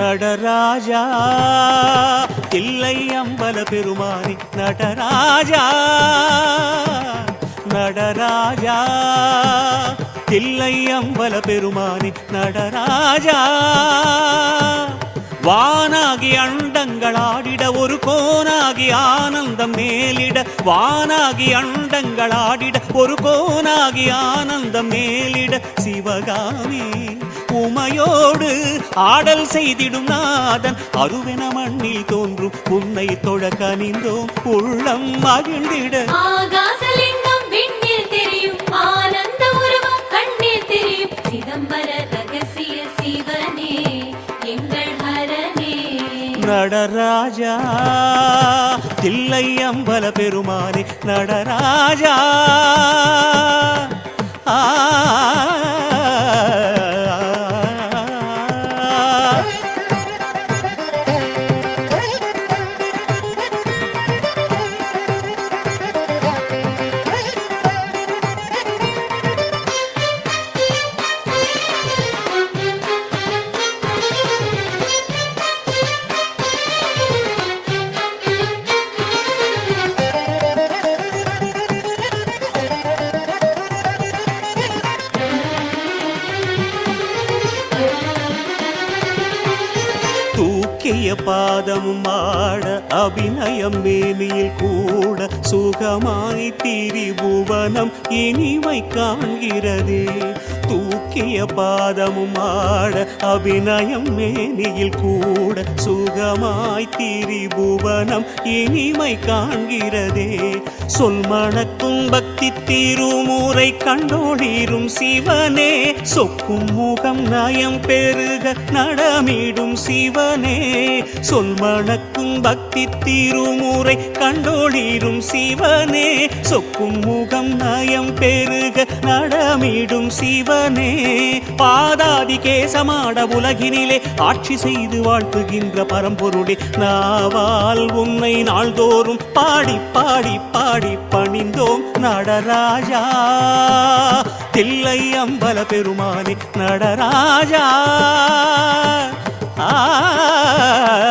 நடராஜா. தில்லை அம்பல பெருமானி நடராஜா. நடராஜா. தில்லை அம்பல பெருமானி நடராஜா. வானாகி அண்டங்களாடிட ஒரு கோனாகி ஆனந்தம் மேலிட. வானாகி அண்டங்களாடிட ஒரு கோனாகி ஆனந்தம் மேலிட. சிவகாமி. உமையோடு ஆடல் செய்திடும் நாதன். அருவென மண்ணில் தோன்றும் உன்னை தொழ கனிந்தோம் உள்ளம் மகிழ்ந்திட. ஆகாசலிங்கம் விண்ணில் தெரியும். ஆனந்த உருவம் கண்ணில் தெரியும். சிதம்பர ரகசிய சிவனே எங்கள் ஹரனே. நடராஜா தில்லை அம்பல பெருமானே நடராஜா. தூக்கிய பாதமும் ஆட அபிநயம் மேனியில் கூட சுகமாய் திரிபுவனம் இனிமை காண்கிறதே. தூக்கிய பாதமும் ஆட அபிநயம் மேனியில் கூட சுகமாய் திரிபுவனம் இனிமை காண்கிறதே. சொல்மணக்கும் பக்தி திருமுறை கண்டோடிரும் சிவனே. சொக்கும் முகம் நயம் பெருக நடமிடும் சிவனே. சொல் மணக்கும் பக்தி திருமுறை கண்டோடிரும் சிவனே. சொக்கும் முகம் நயம் பெருக நடமிடும் சிவனே. பாதாதி கேசமாட உலகினிலே ஆட்சி செய்து வாழ்த்துகின்ற பரம்பொருளே நாவால் உன்னை நாள்தோறும் பாடி பாடி பாடி பணிந்தோம் நடராஜா. தில்லை அம்பல பெருமானே நடராஜா. 啊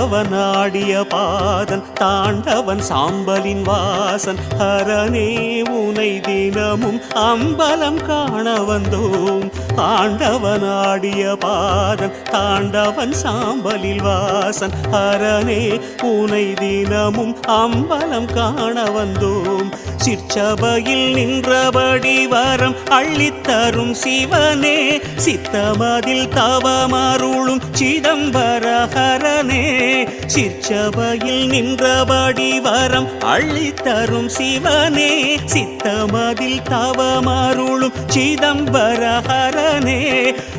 ஆண்டவன் ஆடிய பாதன் தாண்டவன் சாம்பலின் வாசன் ஹரனே உனை தினமும் அம்பலம் காண வந்தோம். ஆண்டவன் ஆடிய பாதன் தாண்டவன் சாம்பலில் வாசன் ஹரனே உனை தினமும் அம்பலம் காண வந்தோம். சிற்சபையில் நின்றபடி வரம் அள்ளித்தரும் சிவனே. சித்தமதில் தவமருளும் சிதம்பரஹரனே சிற்சபையில் நின்றபடி வரம் அள்ளித்தரும் சிவனே. சித்தமதில் தவமாருளும் சிதம்பரஹரனே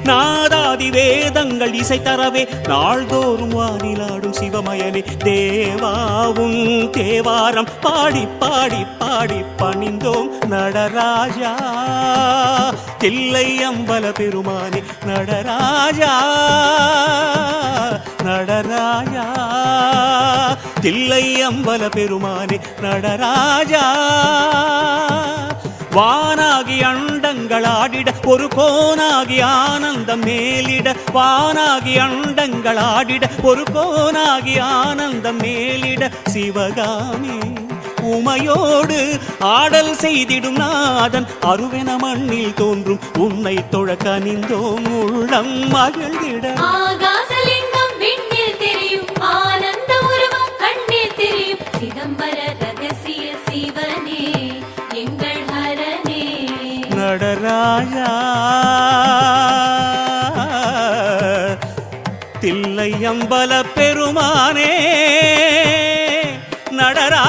நாதாதி வேதங்கள் இசை தரவே நாள்தோறும் வானிலாடும் சிவமயனே. தேவாவும் தேவாரம் பாடி பாடி பாடி பணிந்தோம் நடராஜா. தில்லை அம்பல பெருமானே நடராஜா. நடராஜா. தில்லை அம்பல பெருமானே நடராஜா. வானாகி அண்டங்கள் ஆடிட ஒரு கோனாகி ஆனந்தம் மேலிட. வானாகி அண்டங்கள் ஆடிட ஒரு கோனாகி ஆனந்தம் மேலிட. சிவகாமி உமையோடு ஆடல் செய்திடும் நாதன். அருவென மண்ணில் தோன்றும் உன்னை தொழ கனிந்தோம் உள்ளம் மகிழ்ந்திட. நடராஜா தில்லையம்பல பெருமானே நடரா